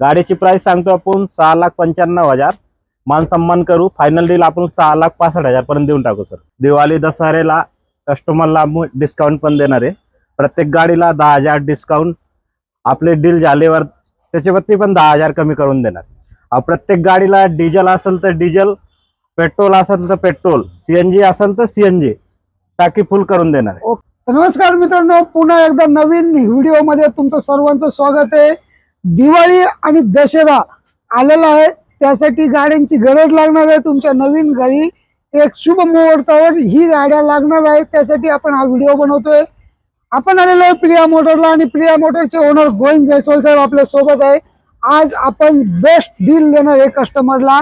गाडीची प्राइस सांगतो आपण सहा लाख पंच्याण्णव हजार. मान सन्मान करू. फायनल डील आपण सहा लाख पासष्ट हजार पर्यंत देऊन टाकू सर दिवाळी दसऱ्याला कस्टमरला डिस्काउंट पण देणार आहे. प्रत्येक गाडीला दहा हजार डिस्काउंट आपले डील झाल्यावर त्याच्यावरती पण दहा हजार कमी करून देणार. प्रत्येक गाडीला डिझेल असेल तर डिझेल पेट्रोल असेल तर पेट्रोल सीएनजी असेल तर सीएनजी टाकी फुल करून देणार तर नमस्कार मित्रांनो पुन्हा एकदा नवीन व्हिडिओमध्ये तुमचं सर्वांचं स्वागत आहे. दिवाळी आणि दशेरा आलेला आहे. त्यासाठी गाड्यांची गरज लागणार आहे. तुमच्या नवीन गाडी एक शुभ मुहूर्तावर ही गाड्या लागणार आहे. त्यासाठी आपण हा व्हिडिओ बनवतोय. आपण आलेलो आहे प्रिया मोटरला आणि प्रिया मोटरचे ओनर गोविंद जयस्वाल साहेब आपल्यासोबत आहे. आज आपण बेस्ट डील देणार आहे कस्टमरला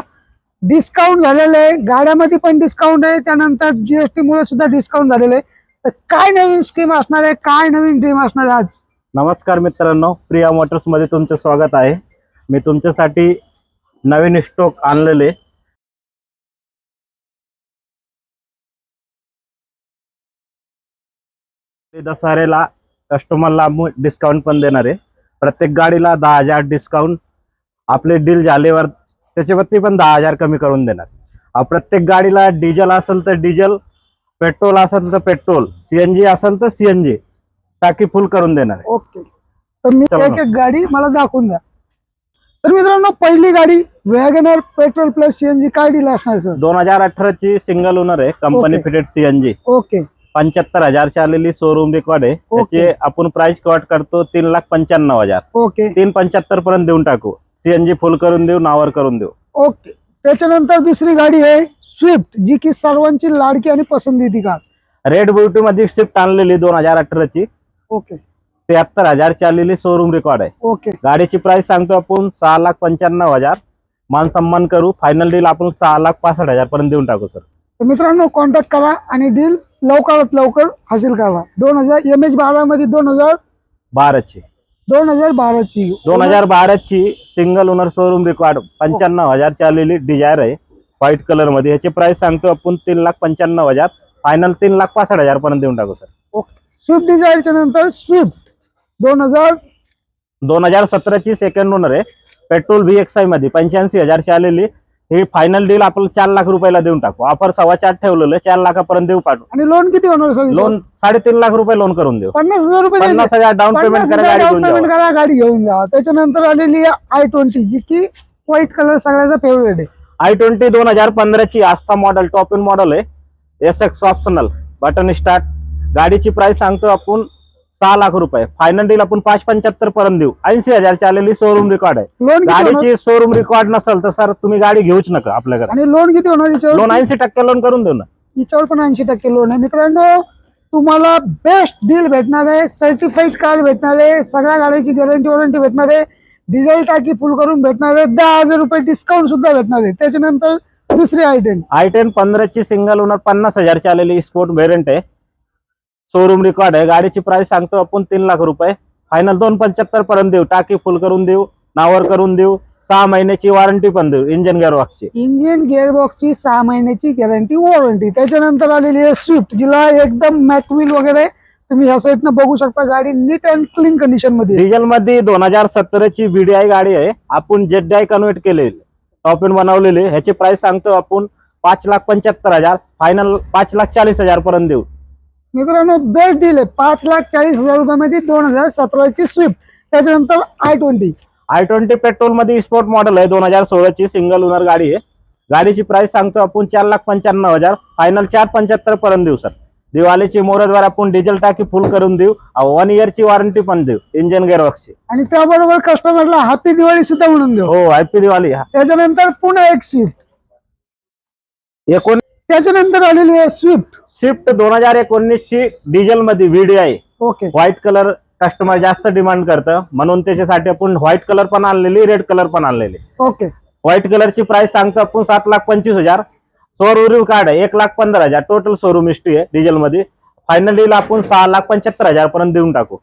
डिस्काउंट झालेलं आहे. गाड्यामध्ये पण डिस्काउंट आहे. त्यानंतर जीएसटी मुळे सुद्धा डिस्काउंट झालेलं आहे. तर काय नवीन स्कीम असणार आहे? काय नवीन ड्रीम असणार आहे आज? नमस्कार मित्रांनो प्रिया मोटर्समध्ये तुमचं स्वागत आहे. मी तुमच्यासाठी नवीन स्टॉक आणलेले. दसऱ्याला कस्टमरला डिस्काउंट पण देणार. आहे प्रत्येक गाडीला दहा हजार डिस्काउंट आपले डील झाल्यावर त्याच्यावरती पण दहा हजार कमी करून देणार. प्रत्येक गाडीला डिझेल असेल तर डिझेल पेट्रोल असेल तर पेट्रोल सीएनजी असेल तर सीएनजी टाकी फुल करून देणार आहे. ओके. तर मी चला एक. एक गाडी मला दाखवून द्या. तर मित्रांनो पहिली गाडी वॅगनर पेट्रोल प्लस सीएनजी काय डील असणार सर? दोन हजार अठराची सिंगल ओनर आहे कंपनी. Fitted CNG okay. पंच्याहत्तर हजारची आलेली शोरूम रेकॉर्ड आहे. त्याचे आपण प्राइस कट करतो तीन लाख पंच्याण्णव हजार. ओके. तीन पंच्याहत्तर पर्यंत देऊन टाकू. सीएनजी फुल करून देऊ नावर करून देऊ. ओके. त्याच्यानंतर दुसरी गाडी आहे स्विफ्ट जी की सर्वांची लाडकी आणि पसंतीची कार. रेड ब्युटी मध्ये स्विफ्ट आणलेली दोन हजार अठराची ओके. त्र्याहत्तर हजारची आलेली शोरूम रेकॉर्ड आहे. ओके. गाडीची प्राइस सांगतो आपण सहा लाख पंच्याण्णव हजार. मान सन्मान करू फायनल डील आपण सहा लाख पासष्ट हजार पर्यंत देऊन टाकू सर तर मित्रांनो कॉन्टॅक्ट करा आणि डील लवकरात लवकर हासिल करा. दोन हजार एम एच बारा मध्ये दोन हजार बाराची दोन हजार बाराची दोन हजार बाराची सिंगल ओनर शोरूम रेकॉर्ड पंच्याण्णव हजारची आलेली डिझायर आहे. व्हाईट कलरमध्ये. ह्याची प्राइस सांगतो आपण तीन लाख पंच्याण्णव हजार. फायनल तीन लाख पासष्ट हजार पर्यंत देऊन टाकू सर ओके स्विफ्ट डिझायरच्या नंतर स्विफ्ट दोन हजार दोन हजार सतराची सेकंड ओनर आहे. पेट्रोल व्ही एक्स आयमध्ये पंच्याऐंशी हजारची आलेली. ही फायनल डील आपण चार लाख रुपयाला देऊन टाकू. ऑफर सव्वा चार ठेवलेलं आहे, चार लाखापर्यंत देऊ पाठवू. आणि लोन किती होणार सर लोन साडेतीन लाख रुपये लोन करून देऊ. पन्नास हजार रुपये द्यायचे. पन्नास हजार डाऊन पेमेंट पन्नास करा हजार गाडी डाऊन घेऊन पेमेंट करा गाडी घेऊन जा त्याच्यानंतर आलेली आय ट्वेंटी जी की व्हाईट कलर सगळ्याचा फेवरेट आहे. आय ट्वेंटी दोन हजार पंधराची Asta model top end model आहे. S X optional button start गाडीची प्राइस सांगतो आपण सहा लाख रुपये. फायनल डील आपण पाच पंच्याहत्तर पर्यंत देऊ. ऐंशी हजारची आलेली शोरूम रेकॉर्ड आहे. गाडीची शोरूम रेकॉर्ड नसेल तर सर तुम्ही गाडी घेऊच नका आपल्याकडे. आणि लोन किती होणार लोन ऐंशी टक्के लोन करून देऊ ना. याच्यावर पण ऐंशी टक्के लोन आहे. मित्रांनो तुम्हाला बेस्ट डील भेटणार आहे. सर्टिफाईड कार भेटणार आहे. सगळ्या गाड्याची गॅरंटी वॉरंटी भेटणार आहे. डिझेल टाकी फुल करून भेटणार आहे. दहा हजार रुपये डिस्काउंट सुद्धा भेटणार आहे. त्याच्यानंतर दुसरी आय टेन आय टेन पंधराची सिंगल ओनर पन्नास हजारची आलेली स्पोर्ट व्हेरियंट आहे. शोरूम रेकॉर्ड आहे. गाडीची प्राइस सांगतो आपण तीन लाख रुपये. फायनल दोन पंच्याहत्तर पर्यंत देऊ. टाकी फुल करून देऊ. नावर करून देऊ. सहा महिन्याची वॉरंटी पण देऊ. इंजन गिअरबॉक्सची इंजिन गिअरबॉक्सची सहा महिन्याची गॅरंटी वॉरंटी त्याच्यानंतर आलेली आहे स्विफ्ट जिला एकदम मॅकविल वगैरे. तुम्ही ह्या साईडनं बघू शकता. गाडी नीट अँड क्लीन कंडिशनमध्ये. डिझेल मध्ये दोन हजार सतराची बीडीआय गाडी आहे. आपण जेट डाय कन्वर्ट केलेली. टॉप इन बनवलेली ह्याची प्राइस सांगतो आपण पाच लाख पंच्याहत्तर हजार फायनल पाच लाख चाळीस हजार पर्यंत देऊ. मित्रांनो बेस्ट डील आहे पाच लाख चाळीस हजार रुपयामध्ये दोन हजार सतराची स्विफ्ट त्याच्यानंतर आय ट्वेंटी आय ट्वेंटी पेट्रोलमध्ये स्पोर्ट मॉडेल आहे दोन हजार सोळाची सिंगल ओनर गाडी आहे. गाडीची प्राइस सांगतो आपण चार लाख पंच्याण्णव हजार फायनल चार पंच्याहत्तर पर्यंत देऊ सर दिवाळीची मोरद्वार आपण डिझेल टाकी फुल करून देऊ. वन इयरची वॉरंटी पण देऊ. इंजन गिअरबॉक्सची आणि त्याबरोबर कस्टमरला हॅपी दिवाळी सुद्धा म्हणून देऊ. हो हॅपी दिवाळी. त्याच्यानंतर पुन्हा एक स्विफ्ट एकोण त्याच्यानंतर आलेली आहे स्विफ्ट स्विफ्ट दोन हजार एकोणीस ची डिझेल मध्ये VDI okay. White colour customer जास्त डिमांड करतं. म्हणून त्याच्यासाठी आपण व्हाईट कलर पण आणलेली रेड कलर पण आणलेली. ओके. व्हाईट कलरची प्राइस सांगतो आपण सात लाख पंचवीस हजार. शोरूम कार्ड आहे. एक लाख पंधरा हजार. टोटल शोरूम हिस्ट्री आहे डिझेल मध्ये फायनल डील आपण सहा लाख पंच्याहत्तर हजार पर्यंत देऊन टाकू.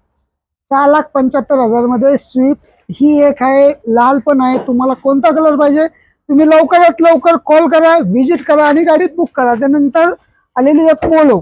सहा लाख पंच्याहत्तर हजारमध्ये स्विफ्ट ही एक आहे लाल पण आहे. तुम्हाला कोणता कलर पाहिजे? तुम्ही लवकरात लवकर कॉल करा व्हिजिट करा आणि गाडी बुक करा. त्यानंतर आलेली आहे पोलो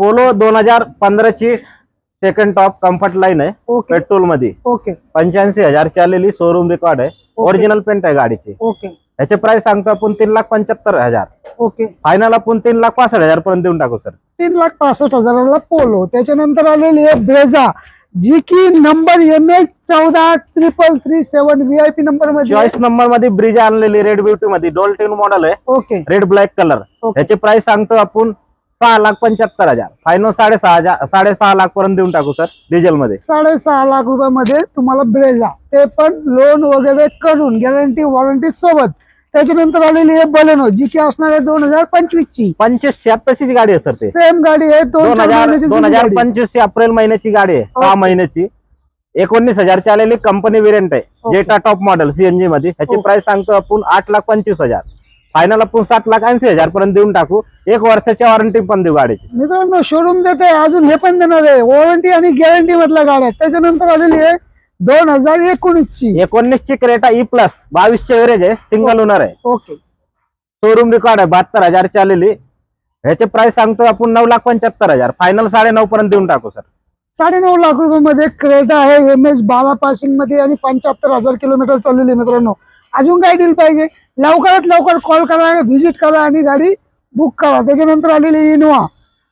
पोलो दोन हजार पंधराची सेकंड टॉप कम्फर्ट लाईन आहे. ओके पेट्रोलमध्ये. ओके पंच्याऐंशी हजारची आलेली शोरूम रेकॉर्ड आहे. ओरिजिनल पेंट आहे गाडीची. ओके याचे प्राइस सांगतो आपण तीन लाख पंच्याहत्तर हजार. ओके. फायनल आपण तीन लाख पासष्ट हजार पर्यंत देऊन टाकू सर तीन लाख पासष्ट हजाराला पोलो. त्याच्यानंतर आलेली आहे ब्रेझा जी की नंबर एम एच चौदा ट्रिपल थ्री सेवन व्हीआयपी नंबरमध्ये चॉईस नंबरमध्ये ब्रिज आणलेली रेड ब्युटी मध्ये. डोल टेन मॉडेल आहे okay. Red black colour okay. याचे प्राइस सांगतो आपण सहा लाख पंच्याहत्तर हजार. फायनल साडेसहा हजार साडेसहा लाख पर्यंत देऊन टाकू सर डिझेल मध्ये. साडेसहा लाख रुपयामध्ये तुम्हाला ब्रेझा ते पण लोन वगैरे करून गॅरंटी वॉरंटी सोबत. त्याच्यानंतर आलेली आहे बलेनो जी की असणार आहे दोन हजार पंचवीस ची. पंचवीस शहात्तरची गाडी आहे सर ते. सेम गाडी आहे दोन हजार दोन हजार गाडी. पंचवीस अप्रिल महिन्याची गाडी आहे सहा. महिन्याची. एकोणीस हजारची आलेली कंपनी वेरियंट आहे. जेटा टॉप मॉडेल सीएनजी मध्ये. ह्याची. प्राइस सांगतो आपण आठ लाख पंचवीस हजार. फायनल आपण सात लाख ऐंशी हजार पर्यंत देऊन टाकू. एक वर्षाची वॉरंटी पण देऊ गाडीची. मित्रांनो शोरूम देते अजून हे पण देणार आहे. वॉरंटी आणि गॅरंटी मधल्या गाड्या. आहेत. त्याच्यानंतर आलेली आहे दोन हजार एकोणीस ची एकोणीस ची क्रेटा ई प्लस बावीस चे एव्हरेज आहे. सिंगल ओनर आहे. ओके शोरूम रेकॉर्ड आहे. बहात्तर हजारची आलेली. ह्याचे प्राइस सांगतो आपण नऊ लाख पंच्याहत्तर हजार. फायनल साडे नऊ पर्यंत देऊन टाकू सर साडेनऊ लाख रुपयामध्ये क्रेटा आहे. एम एच बारा पासिंगमध्ये आणि पंच्याहत्तर हजार किलोमीटर चाललेली आहे मित्रांनो. अजून काय डील पाहिजे. लवकरात लवकर कॉल करा व्हिजिट करा आणि गाडी बुक करा. त्याच्यानंतर आलेली इनोवा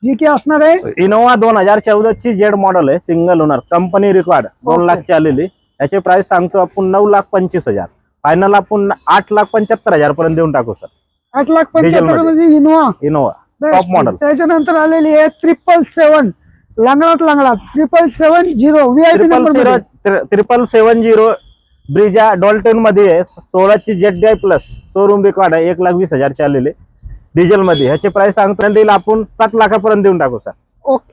जी की असणार आहे. इनोवा दोन हजार चौदा ची जेड मॉडेल आहे सिंगल ओनर कंपनी रेकॉर्ड दोन. लाखची आलेली. याचे प्राइस सांगतो आपण नऊ लाख पंचवीस हजार. फायनल आपण आठ लाख पंच्याहत्तर हजार पर्यंत देऊन टाकू सर आठ लाख पंच्याहत्तरमध्ये. मध्ये इनोवा इनोवा. Top model. त्याच्यानंतर आलेली आहे ट्रिपल सेवन लांगडात लांगडा triple seven zero VIP number. Triple seven zero Brezza डॉल्टनमध्ये आहे. सोळाची Z DI plus showroom record आहे. एक लाख वीस हजारची आलेले. डिझेल मध्ये. ह्याचे प्राइस सांगतो. देईल आपण सात लाखापर्यंत देऊन टाकू सर ओके.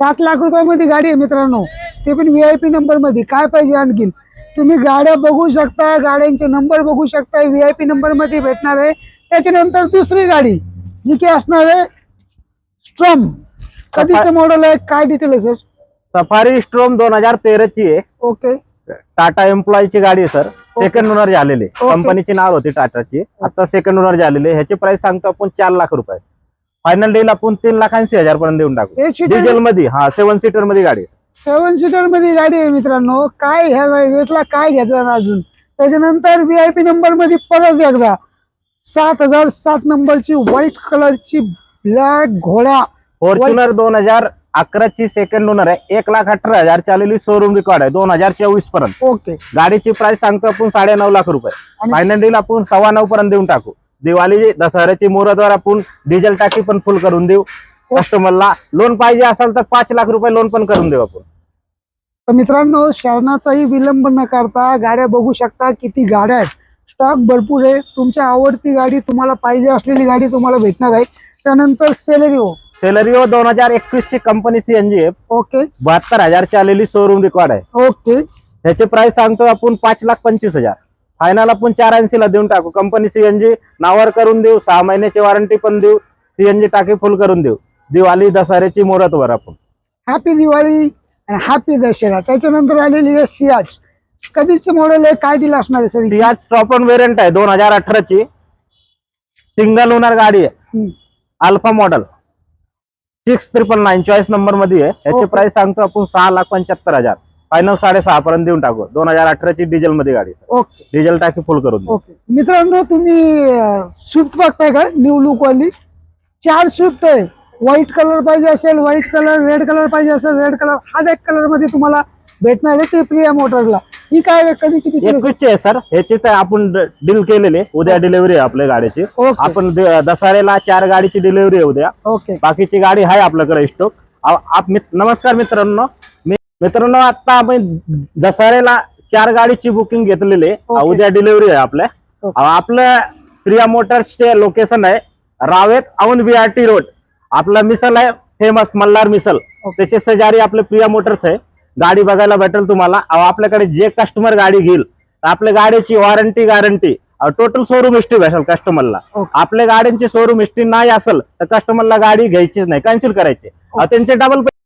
सात लाख रुपयामध्ये गाडी आहे मित्रांनो. ते पण व्हीआयपी नंबरमध्ये. काय पाहिजे आणखीन? तुम्ही गाड्या बघू शकता गाड्यांचे नंबर बघू शकता. व्हीआयपी नंबरमध्ये भेटणार आहे. त्याच्यानंतर दुसरी गाडी जी की असणार आहे स्ट्रॉम कधीचं मॉडेल आहे? काय डिटेल आहे सर सफारी स्ट्रोम दोन हजार तेराची आहे. ओके. टाटा एम्प्लॉयची गाडी आहे सर. सेकंड ओनर झालेली. कंपनीची नाव होती टाटाची. आता सेकंड ओनर झालेली ह्याची प्राइस सांगतो आपण चार लाख रुपये. फायनल डील आपण तीन लाख ऐंशी हजार पर्यंत देऊन टाकू. डिझेल मध्ये हा सेवन सीटरमध्ये गाडी. सेवन सीटरमध्ये गाडी आहे मित्रांनो. काय ह्या रेटला काय घ्यायचं अजून? त्याच्यानंतर व्हीआयपी नंबरमध्ये परत एकदा. सात हजार सात नंबरची व्हाईट कलरची ब्लॅक घोडा. फॉर्च्युनर दोन हजार अकराची सेकंड ओनर आहे. एक लाख अठरा हजार चाललेली शोरूम रेकॉर्ड आहे. दोन हजार चोवीसपर्यंत. ओके. गाडीची प्राइस सांगतो आपण साडे नऊ लाख रुपये. फायनल डील आपण सव्वा नऊ पर्यंत देऊन टाकू. दिवाळी दसऱ्याची मुहूर्तवर आपण डिझेल टाकी पण फुल करून देऊ. कस्टमरला लोन पाहिजे असेल तर पाच लाख रुपये लोन पण करून देऊ आपण. तर मित्रांनो शरणाचाही विलंब न करता गाड्या बघू शकता किती गाड्या आहेत. स्टॉक भरपूर आहे. तुमच्या आवडती गाडी तुम्हाला पाहिजे असलेली गाडी तुम्हाला भेटणार आहे. त्यानंतर सेलेरिओ सेलरिओ दोन हजार एकवीस ची कंपनी सीएनजी आहे. ओके. बहात्तर हजारची आलेली शोरूम रेकॉर्ड आहे. ओके. ह्याचे प्राइस सांगतो आपण पाच लाख पंचवीस हजार. फायनल आपण चार ऐंशी ला देऊन टाकू. कंपनी सीएनजी नावावर करून देऊ. सहा महिन्याची वॉरंटी पण देऊ. सीएनजी टाकी फुल करून देऊ. दिवाळी दसऱ्याची मुहूर्तवर आपण. हॅपी दिवाळी आणि हॅपी दशरा त्याच्यानंतर आलेली आहे सियाज कधीच मॉडेल आहे काय दिलं असणार आहे सर? सियाज टॉपन वेरियंट आहे दोन हजार अठराची. सिंगल ओनर गाडी आहे. Alpha model six triple nine choice नंबरमध्ये आहे. याची. प्राइस सांगतो आपण सहा लाख पंच्याहत्तर हजार. फायनल साडेसहा पर्यंत देऊन टाकू. दोन हजार अठराची डिझेल मध्ये गाडी ओके. डिझेल टाकी फुल करून देऊ. ओके. मित्रांनो तुम्ही स्विफ्ट बघताय का? न्यू लुक वाली. चार स्विफ्ट आहे. व्हाईट कलर पाहिजे असेल व्हाईट कलर रेड कलर पाहिजे असेल रेड कलर हा एक कलरमध्ये तुम्हाला भेटणार आहे ते प्रिया मोटरला ही काय कधीची? एकवीसची आहे सर. ह्याची तर आपण डील केलेली उद्या डिलिव्हरी आहे आपल्या गाडीची. आपण द- दसऱ्याला चार गाडीची डिलिव्हरी आहे उद्या. ओके बाकीची गाडी आहे आपल्याकडे स्टॉक आप मित- नमस्कार मित्रांनो. मी मित्रांनो आता आपण दसऱ्याला चार गाडीची बुकिंग घेतलेली आहे. उद्या डिलिव्हरी आहे आपल्या. आपलं प्रिया मोटर्सचे लोकेशन आहे रावेत औंध बिआरटी रोड आपला मिसल आहे फेमस मल्हार मिसल. त्याचे शेजारी आपले प्रिया मोटर्स आहे. गाडी बघायला भेटेल तुम्हाला. आपल्याकडे जे कस्टमर गाडी घेईल आपल्या गाडीची warranty guarantee total showroom history भेटेल कस्टमरला. आपल्या गाड्यांची शोरूम हिस्ट्री नाही असेल तर कस्टमरला गाडी घ्यायचीच नाही कॅन्सल करायची. त्यांचे डबल